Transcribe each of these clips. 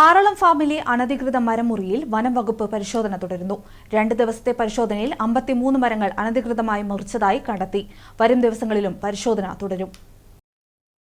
ആറളം ഫാമിലെ അനധികൃത മരമുറിയിൽ വനം വകുപ്പ് പരിശോധന തുടരുന്നു. രണ്ട് ദിവസത്തെ പരിശോധനയിൽ അമ്പത്തിമൂന്ന് മരങ്ങൾ അനധികൃതമായി മുറിച്ചതായി കണ്ടെത്തി. വരും ദിവസങ്ങളിലും പരിശോധന തുടരും.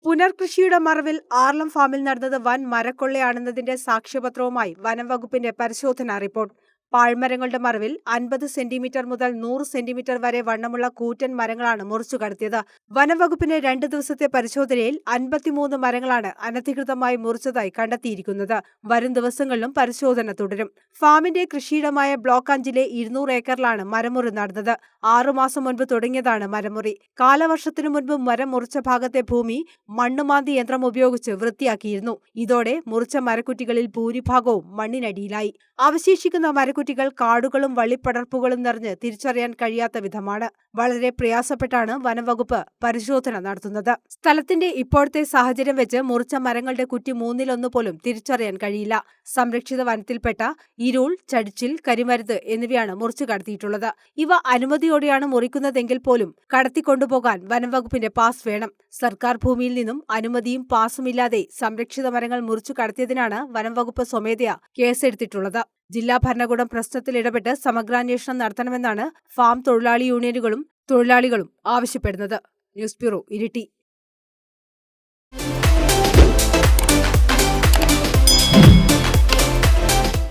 പുനർകൃഷിയുടെ മറവിൽ ആർലം ഫാമിൽ നടന്നത് വൻ മരക്കൊള്ളയാണെന്നതിന്റെ സാക്ഷ്യപത്രവുമായി വനം വകുപ്പിന്റെ പരിശോധനാ റിപ്പോർട്ട്. പാഴ്മരങ്ങളുടെ മറവിൽ അൻപത് സെന്റിമീറ്റർ മുതൽ നൂറ് സെന്റിമീറ്റർ വരെ വണ്ണമുള്ള കൂറ്റൻ മരങ്ങളാണ് മുറിച്ചു കടത്തിയത് വനംവകുപ്പിന്റെ രണ്ട് ദിവസത്തെ പരിശോധനയിൽ അൻപത്തിമൂന്ന് മരങ്ങളാണ് അനധികൃതമായി മുറിച്ചതായി കണ്ടെത്തിയിരിക്കുന്നത്. വരും ദിവസങ്ങളിലും പരിശോധന തുടരും. ഫാമിന്റെ കൃഷിയിടമായ ബ്ലോക്ക് അഞ്ചിലെ ഇരുന്നൂറ് ഏക്കറിലാണ് മരമുറി നടന്നത്. ആറുമാസം മുൻപ് തുടങ്ങിയതാണ് മരമുറി. കാലവർഷത്തിനു മുൻപ് മരം മുറിച്ച ഭാഗത്തെ ഭൂമി മണ്ണുമാന്തി യന്ത്രം ഉപയോഗിച്ച് വൃത്തിയാക്കിയിരുന്നു. ഇതോടെ മുറിച്ച മരക്കുറ്റികളിൽ ഭൂരിഭാഗവും മണ്ണിനടിയിലായി. അവശേഷിക്കുന്ന മരക്കുറ്റികൾ കാടുകളും വള്ളിപ്പടർപ്പുകളും നിറഞ്ഞ് തിരിച്ചറിയാൻ കഴിയാത്ത വിധമാണ്. വളരെ പ്രയാസപ്പെട്ടാണ് വനംവകുപ്പ് പരിശോധന നടത്തുന്നത്. സ്ഥലത്തിന്റെ ഇപ്പോഴത്തെ സാഹചര്യം വെച്ച് മുറിച്ച മരങ്ങളുടെ കുറ്റി മൂന്നിലൊന്നു പോലും തിരിച്ചറിയാൻ കഴിയില്ല. സംരക്ഷിത വനത്തിൽപ്പെട്ട ഇരുൾ ചടിച്ചിൽ കരിമരുത് എന്നിവയാണ് മുറിച്ചു കടത്തിയിട്ടുള്ളത്. ഇവ അനുമതിയോടെയാണ് മുറിക്കുന്നതെങ്കിൽ പോലും കടത്തിക്കൊണ്ടുപോകാൻ വനംവകുപ്പിന്റെ പാസ് വേണം. സർക്കാർ ഭൂമിയിൽ നിന്നും അനുമതിയും പാസുമില്ലാതെ സംരക്ഷിത മരങ്ങൾ മുറിച്ചു കടത്തിയതിനാണ് വനംവകുപ്പ് സ്വമേധയാ കേസെടുത്തിട്ടുള്ളത്. ജില്ലാ ഭരണകൂടം പ്രശ്നത്തിൽ ഇടപെട്ട് സമഗ്രാന്വേഷണം നടത്തണമെന്നാണ് ഫാം തൊഴിലാളി യൂണിയനുകളും തൊഴിലാളികളും ആവശ്യപ്പെടുന്നത്. News bureau Iritty.